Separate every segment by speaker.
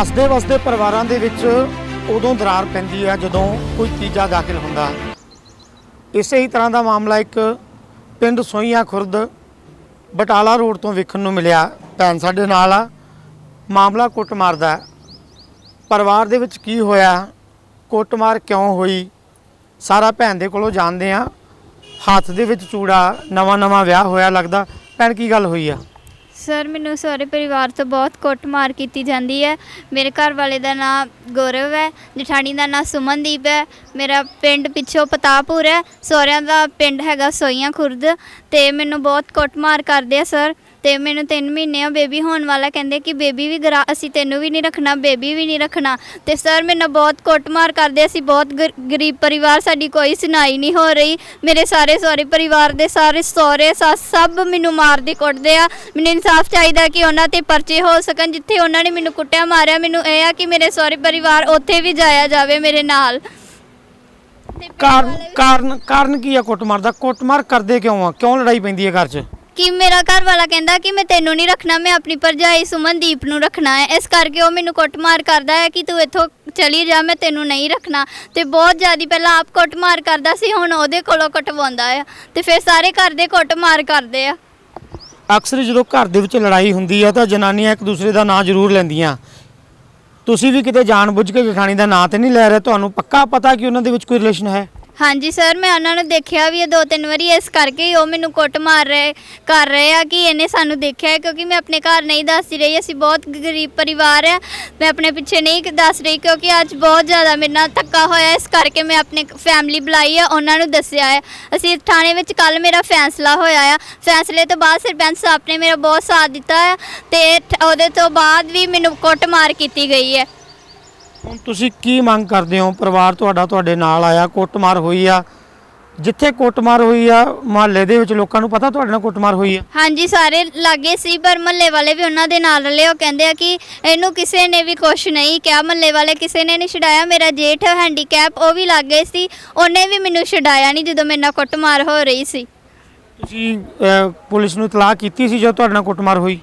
Speaker 1: ਹੱਸਦੇ ਵਸਦੇ ਪਰਿਵਾਰਾਂ ਦੇ ਵਿੱਚ ਉਦੋਂ ਦਰਾਰ ਪੈਂਦੀ ਹੈ ਜਦੋਂ ਕੋਈ ਤੀਜਾ ਦਾਖਲ ਹੁੰਦਾ। ਇਸੇ ਹੀ ਤਰ੍ਹਾਂ ਦਾ ਮਾਮਲਾ ਇੱਕ ਪਿੰਡ ਸੋਈਆਂ ਖੁਰਦ ਬਟਾਲਾ ਰੋਡ ਤੋਂ ਵੇਖਣ ਨੂੰ ਮਿਲਿਆ। ਭੈਣ ਸਾਡੇ ਨਾਲ ਆ। ਮਾਮਲਾ ਕੁੱਟਮਾਰ ਦਾ ਪਰਿਵਾਰ ਦੇ ਵਿੱਚ ਕੀ ਹੋਇਆ? ਕੁੱਟਮਾਰ ਕਿਉਂ ਹੋਈ? ਸਾਰਾ ਭੈਣ ਦੇ ਕੋਲੋਂ ਜਾਣਦੇ ਆ ਹੱਥ ਦੇ ਵਿੱਚ ਚੂੜਾ ਨਵਾਂ ਨਵਾਂ ਵਿਆਹ ਹੋਇਆ ਲੱਗਦਾ। ਭੈਣ, ਕੀ ਗੱਲ ਹੋਈ ਆ?
Speaker 2: ਸਰ, ਮੈਨੂੰ ਸਹੁਰੇ ਪਰਿਵਾਰ ਤੋਂ ਬਹੁਤ ਕੁੱਟਮਾਰ ਕੀਤੀ ਜਾਂਦੀ ਹੈ। ਮੇਰੇ ਘਰ ਵਾਲੇ ਦਾ ਨਾਮ ਗੌਰਵ ਹੈ, ਜਠਾਣੀ ਦਾ ਨਾਮ ਸੁਮਨਦੀਪ ਹੈ, ਮੇਰਾ ਪਿੰਡ ਪਿੱਛੋਂ ਪਤਾਪੁਰ ਹੈ, ਸਹੁਰਿਆਂ ਦਾ ਪਿੰਡ ਹੈਗਾ ਸੋਈਆਂ ਖੁਰਦ ਤੇ ਮੈਨੂੰ ਬਹੁਤ ਕੁੱਟਮਾਰ ਕਰਦੇ ਆ, ਸਰ। ਤੇ ਮੈਨੂੰ 3 ਮਹੀਨੇ ਆ ਬੇਬੀ ਹੋਣ ਵਾਲਾ ਕਹਿੰਦੇ ਕਿ ਬੇਬੀ ਵੀ ਗਰਾ ਅਸੀਂ ਤੈਨੂੰ ਵੀ ਨਹੀਂ ਰੱਖਣਾ ਬੇਬੀ ਵੀ ਨਹੀਂ ਰੱਖਣਾ। ਤੇ ਸਰ ਮੈਨੂੰ ਬਹੁਤ ਕੁੱਟਮਾਰ ਕਰਦੇ ਅਸੀਂ ਬਹੁਤ ਗਰ- ਗਰੀਬ ਪਰਿਵਾਰ ਸਾਡੀ ਕੋਈ ਸੁਣਾਈ ਨਹੀਂ ਹੋ ਰਹੀ। ਮੇਰੇ ਸਾਰੇ ਸਹੁਰੇ ਪਰਿਵਾਰ ਦੇ ਸਾਰੇ ਸਹੁਰੇ ਸੱਸ ਸਭ ਮੈਨੂੰ ਮਾਰਦੇ ਕੁੱਟਦੇ ਆ। ਮੈਨੂੰ ਇਨਸਾਫ ਚਾਹੀਦਾ ਕਿ ਉਹਨਾਂ ਤੇ ਪਰਚੇ ਹੋ ਸਕਣ ਜਿੱਥੇ ਉਹਨਾਂ ਨੇ ਮੈਨੂੰ ਕੁੱਟਿਆ ਮਾਰਿਆ। ਮੈਨੂੰ ਇਹ ਆ ਕਿ ਮੇਰੇ ਸਹੁਰੇ ਪਰਿਵਾਰ ਉੱਥੇ ਵੀ ਜਾਇਆ ਜਾਵੇ ਮੇਰੇ ਨਾਲ।
Speaker 1: ਕਾਰਨ ਕਾਰਨ ਕੀ ਆ ਕੁੱਟਮਾਰ ਦਾ? ਕੁੱਟਮਾਰ ਕਰਦੇ ਕਿਉਂ ਆ? ਕਿਉਂ ਲੜਾਈ ਪੈਂਦੀ ਹੈ ਘਰ 'ਚ?
Speaker 2: ਕਿ ਮੇਰਾ ਘਰ ਵਾਲਾ ਕਹਿੰਦਾ ਕਿ ਮੈਂ ਤੈਨੂੰ ਨਹੀਂ ਰੱਖਣਾ, ਮੈਂ ਆਪਣੀ ਭਰਜਾਈ ਸੁਮਨਦੀਪ ਨੂੰ ਰੱਖਣਾ ਹੈ। ਇਸ ਕਰਕੇ ਉਹ ਮੈਨੂੰ ਕੁੱਟਮਾਰ ਕਰਦਾ ਹੈ ਕਿ ਤੂੰ ਇੱਥੋਂ ਚਲੀ ਜਾ, ਮੈਂ ਤੈਨੂੰ ਨਹੀਂ ਰੱਖਣਾ। ਤੇ ਬਹੁਤ ਜ਼ਿਆਦੀ ਪਹਿਲਾਂ ਆਪ ਕੁੱਟਮਾਰ ਕਰਦਾ ਸੀ, ਹੁਣ ਉਹਦੇ ਕੋਲੋਂ ਕਟਵਾਉਂਦਾ ਆ। ਤੇ ਫਿਰ ਸਾਰੇ ਘਰ ਦੇ ਕੁੱਟਮਾਰ ਕਰਦੇ ਆ।
Speaker 1: ਅਕਸਰ ਜਦੋਂ ਘਰ ਦੇ ਵਿੱਚ ਲੜਾਈ ਹੁੰਦੀ ਆ, ਤਾਂ ਜਨਾਨੀਆਂ ਇੱਕ ਦੂਸਰੇ ਦਾ ਨਾਂ ਜ਼ਰੂਰ ਲੈਂਦੀਆਂ। ਤੁਸੀਂ ਵੀ ਕਿਤੇ ਜਾਣਬੁੱਝ ਕੇ ਜਠਾਣੀ ਦਾ ਨਾਂ ਤੇ ਨਹੀਂ ਲੈ ਰਹੇ, ਤੁਹਾਨੂੰ ਪੱਕਾ ਪਤਾ ਕਿ ਉਹਨਾਂ ਦੇ ਵਿੱਚ ਕੋਈ ਰਿਲੇਸ਼ਨ ਹੈ?
Speaker 2: ਹਾਂਜੀ, ਸਰ, ਮੈਂ ਉਹਨਾਂ ਨੂੰ ਦੇਖਿਆ ਵੀ ਹੈ ਦੋ ਤਿੰਨ ਵਾਰੀ ਇਸ ਕਰਕੇ ਹੀ ਉਹ ਮੈਨੂੰ ਕੁੱਟ ਮਾਰ ਰਹੇ, ਕਰ ਰਹੇ ਆ ਕਿ ਇਹਨੇ ਸਾਨੂੰ ਦੇਖਿਆ ਹੈ, ਕਿਉਂਕਿ ਮੈਂ ਆਪਣੇ ਘਰ ਨਹੀਂ ਦੱਸਦੀ ਰਹੀ। ਅਸੀਂ ਬਹੁਤ ਗਰੀਬ ਪਰਿਵਾਰ ਹੈ ਮੈਂ ਆਪਣੇ ਪਿੱਛੇ ਨਹੀਂ ਦੱਸ ਰਹੀ, ਕਿਉਂਕਿ ਅੱਜ ਬਹੁਤ ਜ਼ਿਆਦਾ ਮੇਰੇ ਨਾਲ ਧੱਕਾ ਹੋਇਆ ਇਸ ਕਰਕੇ ਮੈਂ ਆਪਣੇ ਫੈਮਿਲੀ ਬੁਲਾਈ ਆ, ਉਹਨਾਂ ਨੂੰ ਦੱਸਿਆ ਹੈ। ਅਸੀਂ ਥਾਣੇ ਵਿੱਚ ਕੱਲ ਮੇਰਾ ਫੈਸਲਾ ਹੋਇਆ ਆ। ਫੈਸਲੇ ਤੋਂ ਬਾਅਦ ਸਰਪੰਚ ਸਾਹਿਬ ਨੇ ਮੇਰਾ ਬਹੁਤ ਸਾਥ ਦਿੱਤਾ ਹੈ ਤੇ ਠ- ਉਹਦੇ ਤੋਂ ਬਾਅਦ ਵੀ ਮੈਨੂੰ ਕੁੱਟ ਮਾਰ ਕੀਤੀ ਗਈ ਹੈ।
Speaker 1: ਹੁਣ ਤੁਸੀਂ ਕੀ ਮੰਗ ਕਰਦੇ ਹੋ? ਪਰਿਵਾਰ ਤੁਹਾਡਾ ਤੁਹਾਡੇ ਨਾਲ ਆਇਆ ਕੁੱਟਮਾਰ ਹੋਈ ਆ। ਜਿੱਥੇ ਕੁੱਟਮਾਰ ਹੋਈ ਆ ਮਹੱਲੇ ਦੇ ਵਿੱਚ ਲੋਕਾਂ ਨੂੰ ਪਤਾ ਤੁਹਾਡੇ ਨਾਲ ਕੁੱਟਮਾਰ ਹੋਈ ਆ?
Speaker 2: ਹਾਂਜੀ ਸਾਰੇ ਲਾਗੇ ਸੀ ਪਰ ਮਹੱਲੇ ਵਾਲੇ ਵੀ ਉਹਨਾਂ ਦੇ ਨਾਲ ਰਲੇ। ਉਹ ਕਹਿੰਦੇ ਆ ਕਿ ਇਹਨੂੰ ਕਿਸੇ ਨੇ ਵੀ ਕੁਝ ਨਹੀਂ ਕਿਹਾ। ਮਹੱਲੇ ਵਾਲੇ ਕਿਸੇ ਨੇ ਨਹੀਂ ਛਡਾਇਆ। ਮੇਰਾ ਜੇਠ ਹੈਂਡੀਕੈਪ ਉਹ ਵੀ ਲਾਗੇ ਸੀ। ਉਹਨੇ ਵੀ ਮੈਨੂੰ ਛਡਾਇਆ ਨਹੀਂ ਜਦੋਂ ਮੇਰੇ ਨਾਲ ਕੁੱਟਮਾਰ ਹੋ ਰਹੀ ਸੀ।
Speaker 1: ਤੁਸੀਂ ਅਹ, ਪੁਲਿਸ ਨੂੰ ਇਤਲਾਹ ਕੀਤੀ ਸੀ ਜਦੋਂ ਤੁਹਾਡੇ ਨਾਲ ਕੁੱਟਮਾਰ ਹੋਈ?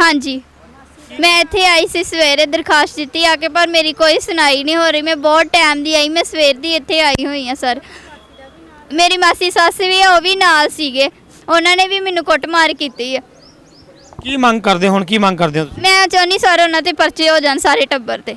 Speaker 2: ਹਾਂਜੀ। ਮੈਂ ਇੱਥੇ ਆਈ ਸੀ ਸਵੇਰੇ ਦਰਖਾਸਤ ਦਿੱਤੀ ਆ ਕੇ ਪਰ ਮੇਰੀ ਕੋਈ ਸੁਣਾਈ ਨਹੀਂ ਹੋ ਰਹੀ। ਮੈਂ ਬਹੁਤ ਟਾਈਮ ਦੀ ਆਈ ਮੈਂ ਸਵੇਰ ਦੀ ਇੱਥੇ ਆਈ ਹੋਈ ਆ ਸਰ। ਮੇਰੀ ਮਾਸੀ ਸੱਸ ਵੀ ਆ ਉਹ ਵੀ ਨਾਲ ਸੀਗੇ। ਉਹਨਾਂ ਨੇ ਵੀ ਮੈਨੂੰ ਕੁੱਟਮਾਰ ਕੀਤੀ ਆ।
Speaker 1: ਕੀ ਮੰਗ ਕਰਦੇ ਹੁਣ ਕੀ ਮੰਗ ਕਰਦੇ ਹੋ ਤੁਸੀਂ?
Speaker 2: ਮੈਂ ਚਾਹੁੰਦੀ ਸਰ ਉਹਨਾਂ ਤੇ ਪਰਚੇ ਹੋ ਜਾਣ ਸਾਰੇ ਟੱਬਰ ਤੇ।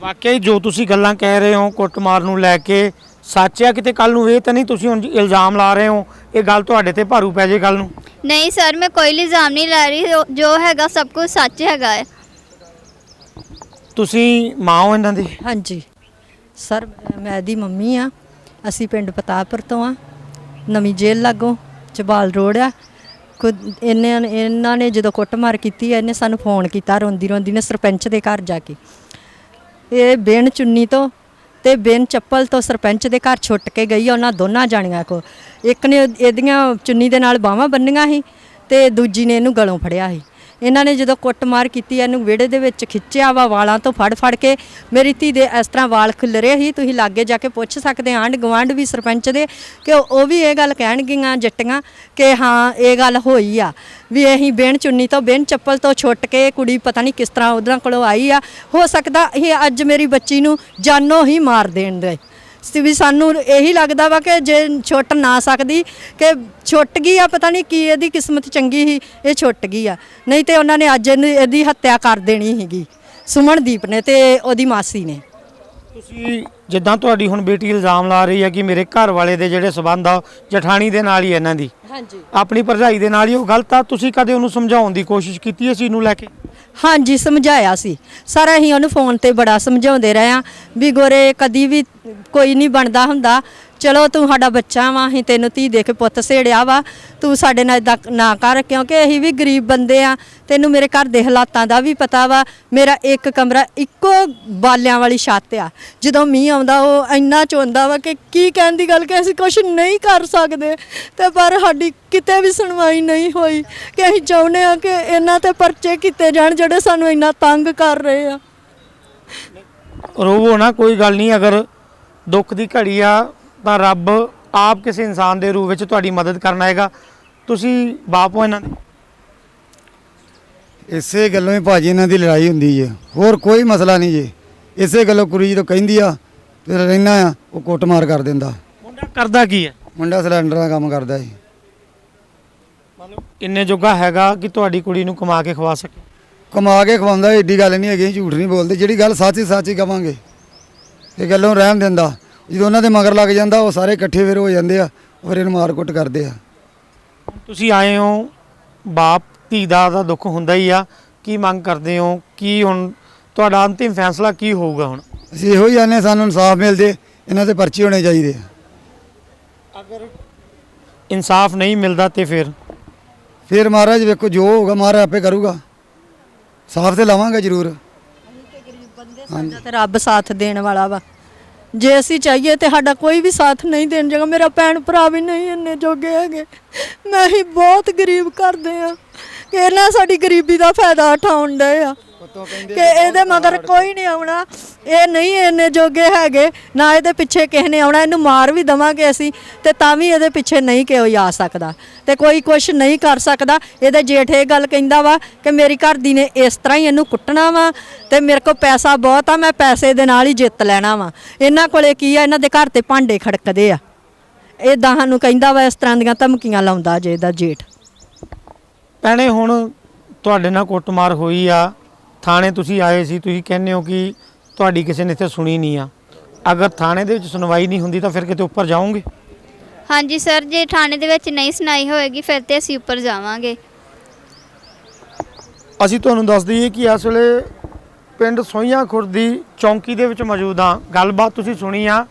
Speaker 1: ਵਾਕਿਆ ਹੀ ਜੋ ਤੁਸੀਂ ਗੱਲਾਂ ਕਹਿ ਰਹੇ ਹੋ ਕੁੱਟਮਾਰ ਨੂੰ ਲੈ ਕੇ ਸੱਚ ਆ ਕਿਤੇ ਕੱਲ ਨੂੰ ਇਹ ਤਾਂ ਨਹੀਂ ਤੁਸੀਂ ਹੁਣ ਇਲਜ਼ਾਮ ਲਾ ਰਹੇ ਹੋ ਇਹ ਗੱਲ ਤੁਹਾਡੇ ਤੇ ਭਾਰੂ ਪੈ ਜੇ ਕੱਲ ਨੂੰ।
Speaker 2: ਨਹੀਂ ਸਰ ਮੈਂ ਕੋਈ ਇਲਜ਼ਾਮ ਨਹੀਂ ਲਾ ਰਹੀ ਜੋ- ਜੋ ਹੈਗਾ ਸਭ ਕੁਝ ਸੱਚ ਹੈਗਾ ਹੈ।
Speaker 1: ਤੁਸੀਂ ਮਾਂ ਹੋ ਇਹਨਾਂ ਦੀ?
Speaker 3: ਹਾਂਜੀ। ਸਰ ਮੈਂ ਇਹਦੀ ਮੰਮੀ ਆ। ਅਸੀਂ ਪਿੰਡ ਪਤਾਪੁਰ ਤੋਂ ਆ। ਨਵੀਂ ਜੇਲ੍ਹ ਲਾਗੋਂ ਚਬਾਲ ਰੋਡ ਆ। ਕੁ- ਇਹਨੇ ਇਹਨਾਂ ਨੇ ਜਦੋਂ ਕੁੱਟਮਾਰ ਕੀਤੀ ਆ, ਇਹਨੇ ਸਾਨੂੰ ਫੋਨ ਕੀਤਾ ਰੋਂਦੀ ਰੋਂਦੀ ਨੇ ਸਰਪੰਚ ਦੇ ਘਰ ਜਾ ਕੇ। ਇਹ ਬਿਨ ਚੁੰਨੀ ਤੋਂ ਤੇ ਬਿਨ ਚੱਪਲ ਤੋਂ ਸਰਪੰਚ ਦੇ ਘਰ ਛੁੱਟ ਕੇ ਗਈ ਆ ਉਹਨਾਂ ਦੋਨਾਂ ਜਾਣੀਆਂ ਕੋ ਇੱਕ ਨੇ ਇਹਦੀਆਂ ਚੁੰਨੀ ਦੇ ਨਾਲ ਬਾਹਾਂ ਬੰਨੀਆਂ ਸੀ ਤੇ ਦੂਜੀ ਨੇ ਇਹਨੂੰ ਗਲੋਂ ਫੜਿਆ ਸੀ। ਇਹਨਾਂ ਨੇ ਜਦੋਂ ਕੁੱਟਮਾਰ ਕੀਤੀ, ਇਹਨੂੰ ਵਿਹੜੇ ਦੇ ਵਿੱਚ ਖਿੱਚਿਆ ਵਾ ਵਾਲਾਂ ਤੋਂ ਫੜ ਫੜ ਕੇ। ਮੇਰੀ ਧੀ ਦੇ ਇਸ ਤਰ੍ਹਾਂ ਵਾਲ ਖਿਲਰੇ ਸੀ, ਤੁਸੀਂ ਲਾਗੇ ਜਾ ਕੇ ਪੁੱਛ ਸਕਦੇ ਆਂਢ ਗੁਆਂਢ ਵੀ ਸਰਪੰਚ ਦੇ, ਕਿ ਉਹ ਵੀ ਇਹ ਗੱਲ ਕਹਿਣਗੀਆਂ ਜੱਟੀਆਂ ਕਿ ਹਾਂ, ਇਹ ਗੱਲ ਹੋਈ ਆ। ਵੀ ਅਸੀਂ ਬੇਨ ਚੁੰਨੀ ਤੋਂ, ਬਿਨ ਚੱਪਲ ਤੋਂ ਛੁੱਟ ਕੇ ਕੁੜੀ ਪਤਾ ਨਹੀਂ ਕਿਸ ਤਰ੍ਹਾਂ ਉਹਨਾਂ ਕੋਲੋਂ ਆਈ ਆ। ਹੋ ਸਕਦਾ ਇਹ ਅੱਜ ਮੇਰੀ ਬੱਚੀ ਨੂੰ ਜਾਨੋਂ ਹੀ ਮਾਰ ਦੇਣ ਦੇ। ਵੀ ਸਾਨੂੰ ਇਹੀ ਲੱਗਦਾ ਵਾ ਕਿ ਜੇ ਛੁੱਟ ਨਾ ਸਕਦੀ ਕਿ ਛੁੱਟ ਗਈ ਆ ਪਤਾ ਨਹੀਂ ਕੀ ਇਹਦੀ ਕਿਸਮਤ ਚੰਗੀ ਸੀ ਇਹ ਛੁੱਟ ਗਈ ਆ। ਨਹੀਂ ਤੇ ਉਹਨਾਂ ਨੇ ਅੱਜ ਇਹਨੂੰ- ਇਹਦੀ ਹੱਤਿਆ ਕਰ ਦੇਣੀ ਸੀਗੀ ਸੁਮਨਦੀਪ ਨੇ ਤੇ ਉਹਦੀ ਮਾਸੀ ਨੇ।
Speaker 1: ਤੁਸੀਂ ਜਿੱਦਾਂ ਤੁਹਾਡੀ ਹੁਣ ਬੇਟੀ ਇਲਜ਼ਾਮ ਲਾ ਰਹੀ ਹੈ ਕਿ ਮੇਰੇ ਘਰ ਵਾਲੇ ਦੇ ਜਿਹੜੇ ਸਬੰਧ ਆ ਉਹ ਜਠਾਣੀ ਦੇ ਨਾਲ ਹੀ ਇਹਨਾਂ ਦੀ।
Speaker 3: ਹਾਂਜੀ।
Speaker 1: ਆਪਣੀ ਭਰਜਾਈ ਦੇ ਨਾਲ ਹੀ ਉਹ ਗਲਤ ਆ ਤੁਸੀਂ ਕਦੇ ਉਹਨੂੰ ਸਮਝਾਉਣ ਦੀ ਕੋਸ਼ਿਸ਼ ਕੀਤੀ ਇਸ ਚੀਜ਼ ਨੂੰ ਲੈ ਕੇ?
Speaker 3: ਹਾਂਜੀ, ਸਮਝਾਇਆ ਸੀ। ਸਾਰਾ ਅਸੀਂ ਉਹਨੂੰ ਫੋਨ ਤੇ ਬੜਾ ਸਮਝਾਉਂਦੇ ਰਹੇ ਆ ਵੀ ਗੋਰੇ ਕਦੀ ਵੀ ਕੋਈ ਨਹੀਂ ਬਣਦਾ ਹੁੰਦਾ। ਚਲੋ ਤੂੰ ਸਾਡਾ ਬੱਚਾ ਵਾ, ਅਸੀਂ ਤੈਨੂੰ ਧੀ ਦੇ ਕੇ ਪੁੱਤ ਸੇੜਿਆ ਵਾ, ਤੂੰ ਸਾਡੇ ਨਾਲ ਇਦਾਂ ਨਾ ਕਰ, ਕਿਉਂਕਿ ਅਸੀਂ ਵੀ ਗਰੀਬ ਬੰਦੇ ਆ, ਤੈਨੂੰ ਮੇਰੇ ਘਰ ਦੇ ਹਾਲਾਤਾਂ ਦਾ ਵੀ ਪਤਾ ਵਾ, ਮੇਰਾ ਇੱਕ ਕਮਰਾ ਇੱਕੋ ਬਾਲਿਆਂ ਵਾਲੀ ਛੱਤ ਆ, ਜਦੋਂ ਮੀਂਹ ਆਉਂਦਾ ਉਹ ਇੰਨਾ ਚੋਂਦਾ ਵਾ ਕਿ ਕੀ ਕਹਿਣ ਦੀ ਗੱਲ ਕਿ ਅਸੀਂ ਕੁਝ ਨਹੀਂ ਕਰ ਸਕਦੇ, ਤੇ ਪਰ ਸਾਡੀ ਕਿਤੇ ਵੀ ਸੁਣਵਾਈ ਨਹੀਂ ਹੋਈ, ਕਿ ਅਸੀਂ ਚਾਹੁੰਦੇ ਆ ਕਿ ਇਹਨਾਂ ਤੇ ਪਰਚੇ ਕੀਤੇ ਜਾਣ ਜਿਹੜੇ ਸਾਨੂੰ ਇੰਨਾ ਤੰਗ ਕਰ ਰਹੇ ਆ।
Speaker 1: ਰੋਵੋ ਨਾ, ਕੋਈ ਗੱਲ ਨਹੀਂ, ਅਗਰ ਦੁੱਖ ਦੀ ਘੜੀ ਆ ਤਾਂ ਰੱਬ ਆਪ ਕਿਸੇ ਇਨਸਾਨ ਦੇ ਰੂਪ ਵਿੱਚ ਤੁਹਾਡੀ ਮਦਦ ਕਰਨ ਆਏਗਾ। ਤੁਸੀਂ ਬਾਪ ਹੋ ਇਹਨਾਂ ਦੇ।
Speaker 4: ਇਸੇ ਗੱਲੋਂ ਹੀ ਭਾਜੀ ਇਹਨਾਂ ਦੀ ਲੜਾਈ ਹੁੰਦੀ ਜੇ। ਹੋਰ ਕੋਈ ਮਸਲਾ ਨਹੀਂ ਜੇ। ਇਸੇ ਗੱਲੋਂ ਕੁੜੀ ਜਦੋਂ ਕਹਿੰਦੀ ਆ ਤੇ ਰਹਿਣਾ ਆ ਉਹ ਕੁੱਟਮਾਰ ਕਰ ਦਿੰਦਾ।
Speaker 1: ਮੁੰਡਾ ਕਰਦਾ ਕੀ ਹੈ
Speaker 4: ਮੁੰਡਾ ਸਿਲੰਡਰ ਦਾ ਕੰਮ ਕਰਦਾ ਸੀ
Speaker 1: ਮਤਲਬ ਇੰਨੇ ਜੋਗਾ ਹੈਗਾ ਕਿ ਤੁਹਾਡੀ ਕੁੜੀ ਨੂੰ ਕਮਾ ਕੇ ਖਵਾ ਸਕੇ।
Speaker 4: ਕਮਾ ਕੇ ਖਵਾਉਂਦਾ ਏਡੀ ਗੱਲ ਨਹੀਂ ਹੈਗੀ ਝੂਠ ਨਹੀਂ ਬੋਲਦੇ। ਜਿਹੜੀ ਗੱਲ ਸੱਚ ਹੀ ਸੱਚ ਹੀ ਕਵਾਂਗੇ। ਇਹ ਗੱਲੋਂ ਰਹਿਣ ਦਿੰਦਾ। ਜਦੋਂ ਉਹਨਾਂ ਦੇ ਮਗਰ ਲੱਗ ਜਾਂਦਾ ਉਹ ਸਾਰੇ ਇਕੱਠੇ ਫਿਰ ਹੋ ਜਾਂਦੇ ਆ ਫਿਰ ਇਹਨੂੰ ਮਾਰ ਕੁੱਟ ਕਰਦੇ ਆ।
Speaker 1: ਤੁਸੀਂ ਆਏ ਹੋ ਬਾਪ ਧੀ ਦਾ ਤਾਂ ਦੁੱਖ ਹੁੰਦਾ ਹੀ ਆ। ਕੀ ਮੰਗ ਕਰਦੇ ਹੋ? ਕੀ ਹੁਣ ਤੁਹਾਡਾ ਅੰਤਿਮ ਫੈਸਲਾ ਕੀ ਹੋਊਗਾ ਹੁਣ?
Speaker 4: ਅਸੀਂ ਇਹੋ ਹੀ ਆਨੇ ਸਾਨੂੰ ਇਨਸਾਫ ਮਿਲ ਜੇ ਇਹਨਾਂ ਤੇ ਪਰਚੇ ਹੋਣੇ ਚਾਹੀਦੇ ਆ।
Speaker 1: ਅਗਰ ਇਨਸਾਫ ਨਹੀਂ ਮਿਲਦਾ ਤੇ ਫਿਰ?
Speaker 4: ਫਿਰ ਮਹਾਰਾਜ ਵੇਖੋ ਜੋ ਹੋਊਗਾ ਮਹਾਰਾਜ ਆਪੇ ਕਰੂਗਾ। ਸਾਫ਼ ਤੇ ਲਾਵਾਂਗੇ ਜ਼ਰੂਰ।
Speaker 3: ਸਾਡਾ ਤੇ ਰੱਬ ਸਾਥ ਦੇਣ ਵਾਲਾ ਵਾ। ਜੇ ਅਸੀਂ ਚਾਹੀਏ ਤੇ ਸਾਡਾ ਕੋਈ ਵੀ ਸਾਥ ਨਹੀਂ ਦੇਣ ਜਗਾ, ਮੇਰਾ ਭੈਣ ਭਰਾ ਵੀ ਨਹੀਂ ਇੰਨੇ ਜੋਗੇ ਹੈਗੇ। ਮੈਂ ਹੀ ਬਹੁਤ ਗਰੀਬ ਕਰਦੇ ਆ। ਇਹਨਾਂ ਸਾਡੀ ਗਰੀਬੀ ਦਾ ਫਾਇਦਾ ਉਠਾਉਣ ਡਏ ਆ। ਕਿ ਇਹਦੇ ਮਗਰ ਕੋਈ ਨਹੀਂ ਆਉਣਾ। ਇਹ ਨਹੀਂ ਇੰਨੇ ਜੋਗੇ ਹੈਗੇ ਨਾ ਇਹਦੇ ਪਿੱਛੇ ਕਿਸੇ ਨੇ ਆਉਣਾ ਇਹਨੂੰ ਮਾਰ ਵੀ ਦਵਾਂਗੇ ਅਸੀਂ ਤੇ ਤਾਂ ਵੀ ਇਹਦੇ ਪਿੱਛੇ ਨਹੀਂ ਕੋਈ ਆ ਸਕਦਾ। ਤੇ ਕੋਈ ਕੁਝ ਨਹੀਂ ਕਰ ਸਕਦਾ। ਇਹਦੇ ਜੇਠ ਇਹ ਗੱਲ ਕਹਿੰਦਾ ਵਾ ਕਿ ਮੇਰੀ ਘਰ ਦੀ ਨੇ ਇਸ ਤਰ੍ਹਾਂ ਹੀ ਇਹਨੂੰ ਕੁੱਟਣਾ ਵਾ ਤੇ ਮੇਰੇ ਕੋਲ ਪੈਸਾ ਬਹੁਤ ਆ ਮੈਂ ਪੈਸੇ ਦੇ ਨਾਲ ਹੀ ਜਿੱਤ ਲੈਣਾ ਵਾ। ਇਹਨਾਂ ਕੋਲੇ ਕੀ ਆ? ਇਹਨਾਂ ਦੇ ਘਰ ਤੇ ਭਾਂਡੇ ਖੜਕਦੇ ਆ। ਇਹ ਦਾਹਾਂ ਨੂੰ ਕਹਿੰਦਾ ਵਾ ਇਸ ਤਰ੍ਹਾਂ ਦੀਆਂ ਧਮਕੀਆਂ ਲਾਉਂਦਾ ਜੇ ਇਹਦਾ ਜੇਠ।
Speaker 1: ਭੈਣੇ ਹੁਣ ਤੁਹਾਡੇ ਨਾਲ ਕੁੱਟਮਾਰ ਹੋਈ ਆ। ਥਾਣੇ ਤੁਸੀਂ ਆਏ ਸੀ ਤੁਸੀਂ ਕਹਿੰਦੇ ਹੋ ਕਿ ਤੁਹਾਡੀ ਕਿਸੇ ਨੇ ਇੱਥੇ ਸੁਣੀ ਨਹੀਂ ਆ। ਅਗਰ ਥਾਣੇ ਦੇ ਵਿੱਚ ਸੁਣਵਾਈ ਨਹੀਂ ਹੁੰਦੀ ਤਾਂ ਫਿਰ ਕਿਤੇ ਉੱਪਰ ਜਾਓਗੇ?
Speaker 2: ਹਾਂਜੀ ਸਰ ਜੇ ਥਾਣੇ ਦੇ ਵਿੱਚ ਨਹੀਂ ਸੁਣਾਈ ਹੋਏਗੀ ਫਿਰ ਤੇ ਅਸੀਂ ਉੱਪਰ ਜਾਵਾਂਗੇ।
Speaker 1: ਅਸੀਂ ਤੁਹਾਨੂੰ ਦੱਸ ਦਈਏ ਕਿ ਇਸ ਵੇਲੇ ਪਿੰਡ ਸੋਈਆਂ ਖੁਰਦ ਚੌਂਕੀ ਦੇ ਵਿੱਚ ਮੌਜੂਦ ਹਾਂ। ਗੱਲਬਾਤ ਤੁਸੀਂ ਸੁਣੀ ਆ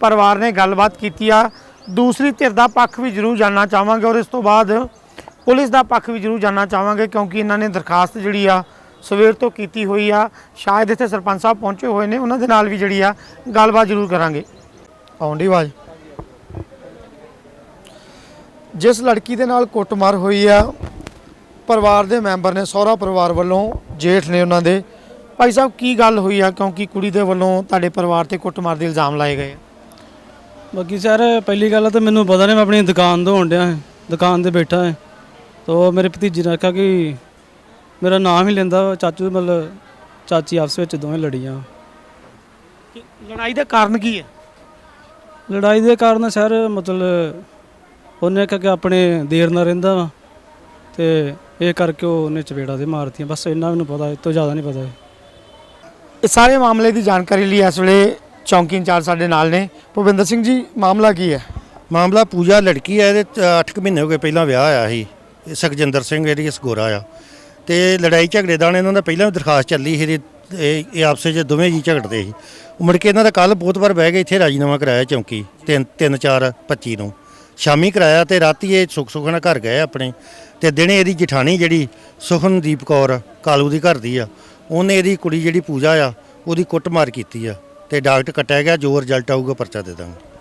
Speaker 1: ਪਰਿਵਾਰ ਨੇ ਗੱਲਬਾਤ ਕੀਤੀ ਆ। ਦੂਸਰੀ ਧਿਰ ਦਾ ਪੱਖ ਵੀ ਜ਼ਰੂਰ ਜਾਨਣਾ ਚਾਹਾਂਗੇ ਔਰ ਇਸ ਤੋਂ ਬਾਅਦ ਪੁਲਿਸ ਦਾ ਪੱਖ ਵੀ ਜ਼ਰੂਰ ਜਾਨਣਾ ਚਾਹਾਂਗੇ ਕਿਉਂਕਿ ਇਹਨਾਂ ਨੇ ਦਰਖਾਸਤ ਜਿਹੜੀ ਆ ਸਵੇਰ ਤੋਂ ਕੀਤੀ ਹੋਈ ਆ। ਸ਼ਾਇਦ ਇੱਥੇ ਸਰਪੰਚ ਸਾਹਿਬ ਪਹੁੰਚੇ ਹੋਏ ਨੇ ਉਹਨਾਂ ਦੇ ਨਾਲ ਵੀ ਜਿਹੜੀ ਆ ਗੱਲਬਾਤ ਜ਼ਰੂਰ ਕਰਾਂਗੇ। ਆਉਂਦੀ ਆਵਾਜ਼। ਜਿਸ ਲੜਕੀ ਦੇ ਨਾਲ ਕੁੱਟਮਾਰ ਹੋਈ ਆ ਪਰਿਵਾਰ ਦੇ ਮੈਂਬਰ ਨੇ ਸਹੁਰਾ ਪਰਿਵਾਰ ਵੱਲੋਂ ਜੇਠ ਨੇ ਉਹਨਾਂ ਦੇ। ਭਾਈ ਸਾਹਿਬ ਕੀ ਗੱਲ ਹੋਈ ਆ? ਕਿਉਂਕਿ ਕੁੜੀ ਦੇ ਵੱਲੋਂ ਤੁਹਾਡੇ ਪਰਿਵਾਰ ਤੇ ਕੁੱਟਮਾਰ ਦੇ ਇਲਜ਼ਾਮ ਲਾਏ ਗਏ ਆ।
Speaker 5: ਬਾਕੀ ਸਰ ਪਹਿਲੀ ਗੱਲ ਤਾਂ ਮੈਨੂੰ ਪਤਾ ਨਹੀਂ ਮੈਂ ਆਪਣੀ ਦੁਕਾਨ ਤੋਂ ਡਿਆ ਹਾਂ। ਦੁਕਾਨ ਤੇ ਬੈਠਾ ਹਾਂ। ਤੋ ਮੇਰੇ ਭਤੀਜੀ ਨੇ ਆਖਿਆ ਕਿ ਮੇਰਾ ਨਾਮ ਹੀ ਲੈਂਦਾ ਚਾਚੂ ਮਤਲਬ ਚਾਚੀ ਆਪਸ ਵਿੱਚ ਦੋਵੇਂ ਲੜੀਆਂ।
Speaker 1: ਕਿ ਲੜਾਈ ਦਾ ਕਾਰਨ ਕੀ ਹੈ?
Speaker 5: ਲੜਾਈ ਦੇ ਕਾਰਨ ਸਰ ਮਤਲਬ ਉਹਨੇ ਕਿਹਾ ਕਿ ਆਪਣੇ ਦੇਰ ਨਾਲ ਰਹਿੰਦਾ ਵਾ ਤੇ ਇਹ ਕਰਕੇ ਉਹ ਉਹਨੇ ਚਪੇੜਾ ਦੇ ਮਾਰਤੀਆਂ। ਬਸ ਇੰਨਾ ਮੈਨੂੰ ਪਤਾ ਇਸ ਤੋਂ ਜ਼ਿਆਦਾ ਨਹੀਂ ਪਤਾ।
Speaker 1: ਇਸ ਸਾਰੇ ਮਾਮਲੇ ਦੀ ਜਾਣਕਾਰੀ ਲਈ ਇਸ ਵੇਲੇ ਚੌਂਕੀ ਇੰਚਾਰਜ ਸਾਡੇ ਨਾਲ ਨੇ। ਭੁਪਿੰਦਰ ਸਿੰਘ ਜੀ ਮਾਮਲਾ ਕੀ ਹੈ?
Speaker 6: ਮਾਮਲਾ ਪੂਜਾ ਲੜਕੀ ਹੈ ਇਹਦੇ 8 ਮਹੀਨੇ ਹੋ ਗਏ ਪਹਿਲਾਂ ਵਿਆਹ ਆਇਆ ਸੀ। ਇਹ ਸੁਖਜਿੰਦਰ ਸਿੰਘ ਇਹਦੀ ਸਗੋਰਾ ਆ। ਤੇ ਲੜਾਈ ਝਗੜੇ ਦਾ ਇਹਨਾਂ ਦਾ ਪਹਿਲਾਂ ਵੀ ਦਰਖਾਸਤ ਚੱਲੀ ਸੀ ਇਹਦੀ- ਇਹ ਇਹ ਆਪਸੇ ਵਿੱਚ ਦੋਵੇਂ ਜੀ ਝਗੜਦੇ ਸੀ। ਉਹ ਮੁੜ ਕੇ ਇਹਨਾਂ ਦਾ ਕੱਲ ਬਹੁਤ ਵਾਰ ਬਹਿ ਗਏ, ਇੱਥੇ ਰਾਜੀਨਾਮਾ ਕਰਾਇਆ ਚੌਂਕੀ 3 3 4 25 ਨੂੰ। ਸ਼ਾਮੀ ਕਰਾਇਆ ਤੇ ਰਾਤੀ ਇਹ ਸੁਖ ਸੁਖਣਾ ਘਰ ਗਏ ਆਪਣੇ। ਤੇ ਦਿਨੇ ਇਹਦੀ ਜਠਾਣੀ ਜਿਹੜੀ ਸੁਖਨਦੀਪ ਕੌਰ, ਕਾਲੂ ਦੀ ਘਰ ਦੀ ਆ, ਉਹਨੇ ਇਹਦੀ ਕੁੜੀ ਜਿਹੜੀ ਪੂਜਾ ਆ, ਉਹਦੀ ਕੁੱਟਮਾਰ ਕੀਤੀ ਆ ਤੇ ਡਾਕਟਰ ਕੱਟਿਆ ਗਿਆ, ਜੋ ਰਿਜ਼ਲਟ ਆਊਗਾ ਪਰਚਾ ਦੇ ਦਾਂਗੇ।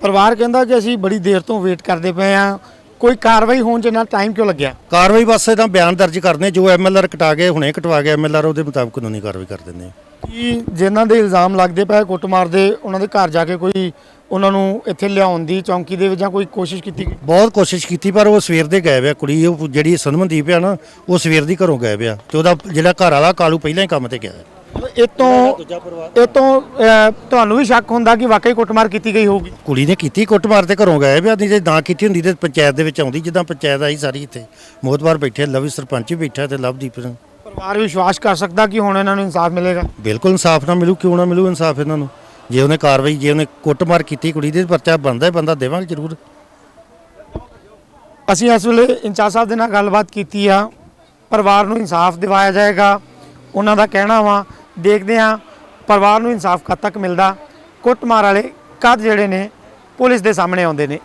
Speaker 1: ਪਰਿਵਾਰ ਕਹਿੰਦਾ ਕਿ ਅਸੀਂ ਬੜੀ ਦੇਰ ਤੋਂ ਵੇਟ ਕਰਦੇ ਪਏ ਆ ਕੋਈ ਕਾਰਵਾਈ ਹੋਣ ਇੰਨਾ ਟਾਈਮ ਕਿਉਂ ਲੱਗਿਆ?
Speaker 6: ਕਾਰਵਾਈ ਵਾਸਤੇ ਤਾਂ ਬਿਆਨ ਦਰਜ ਕਰਨੇ ਜੋ ਐਮਐਲਆਰ ਕਟਾ ਕੇ ਹੁਣੇ ਕਟਵਾ ਕੇ ਐਮਐਲਆਰ ਉਹਦੇ ਮੁਤਾਬਕ ਕਾਨੂੰਨੀ ਕਾਰਵਾਈ ਕਰ ਦਿੰਦੇ ਆ
Speaker 1: ਕਿ ਜਿਨ੍ਹਾਂ ਦੇ ਇਲਜ਼ਾਮ ਲੱਗਦੇ ਪਏ ਕੁੱਟਮਾਰ ਦੇ ਉਹਨਾਂ ਦੇ ਘਰ ਜਾ ਕੇ ਕੋਈ ਉਹਨਾਂ ਨੂੰ ਇੱਥੇ ਲਿਆਉਣ ਦੀ ਚੌਂਕੀ ਦੇ ਵਿੱਚ ਜਾਂ ਕੋਈ ਕੋਸ਼ਿਸ਼ ਕੀਤੀ ਗਈ?
Speaker 6: ਬਹੁਤ ਕੋਸ਼ਿਸ਼ ਕੀਤੀ ਪਰ ਉਹ ਸਵੇਰ ਦੇ ਗਾਇਬ ਆ ਕੁੜੀ ਉਹ ਜਿਹੜੀ ਸਨਮਨਦੀਪ ਆ ਨਾ ਉਹ ਸਵੇਰ ਦੀ ਘਰੋਂ ਗਾਇਬ ਆ ਤੇ ਉਹਦਾ ਜਿਹੜਾ ਘਰ ਵਾਲਾ ਕਾਲੂ ਪਹਿਲਾਂ ਹੀ ਕੰਮ ਤੇ ਗਿਆ। ਹੈ।
Speaker 1: ਇਹ ਤੋਂ ਇਹ ਤੋਂ ਅਹ, ਤੁਹਾਨੂੰ ਵੀ ਸ਼ੱਕ ਹੁੰਦਾ ਕਿ ਵਾਕਈ ਕੁੱਟਮਾਰ ਕੀਤੀ ਗਈ ਹੋਊਗੀ।
Speaker 6: ਕੁੜੀ ਨੇ ਕੀਤੀ ਕੁੱਟਮਾਰ ਤੇ ਘਰੋਂ ਆ ਨਹੀਂ ਜੇ ਨਾ ਕੀਤੀ ਹੁੰਦੀ ਤੇ ਪੰਚਾਇਤ ਦੇ ਵਿੱਚ ਆਉਂਦੀ ਜਿੱਦਾਂ ਪੰਚਾਇਤ ਆਈ ਸਾਰੀ ਇੱਥੇ। ਮੋਹਤਵਾਰ ਬੈਠੇ ਲਵੀ ਸਰਪੰਚ ਵੀ ਬੈਠਾ ਤੇ ਲਵਦੀਪ ਸਿੰਘ।
Speaker 1: ਪਰਿਵਾਰ ਵਿਸ਼ਵਾਸ ਕਰ ਸਕਦਾ ਕਿ ਹੁਣ ਇਹਨਾਂ ਨੂੰ ਇਨਸਾਫ ਮਿਲੇਗਾ?
Speaker 6: ਬਿਲਕੁਲ ਇਨਸਾਫ ਨਾ ਮਿਲੂ ਕਿਉਂ ਨਾ ਮਿਲੂ ਇਨਸਾਫ ਇਹਨਾਂ ਨੂੰ? ਜੇ ਉਹਨੇ ਕਾਰਵਾਈ ਜੇ ਉਹਨੇ ਕੁੱਟਮਾਰ ਕੀਤੀ ਕੁੜੀ ਦੇ ਪਰਚਾ ਬੰਦਾ ਹੈ ਬੰਦਾ ਦੇਵਾਂਗੇ ਜ਼ਰੂਰ।
Speaker 1: ਅਸੀਂ ਇਸ ਵੇਲੇ ਇੰਚਾਰਜ ਸਾਹਿਬ ਦੇ ਨਾਲ ਗੱਲਬਾਤ ਕੀਤੀ ਆ। ਪਰਿਵਾਰ ਨੂੰ ਇਨਸਾਫ ਦਿਵਾਇਆ ਜਾਏਗਾ ਉਹਨਾਂ ਦਾ ਕਹਿਣਾ ਵਾ ਦੇਖਦੇ ਹਾਂ, ਪਰਿਵਾਰ ਨੂੰ ਇਨਸਾਫ ਕਦ ਤੱਕ ਮਿਲਦਾ? ਕੁੱਟਮਾਰ ਵਾਲੇ ਕਦ ਜਿਹੜੇ ਨੇ ਪੁਲਿਸ ਦੇ ਸਾਹਮਣੇ ਆਉਂਦੇ ਨੇ?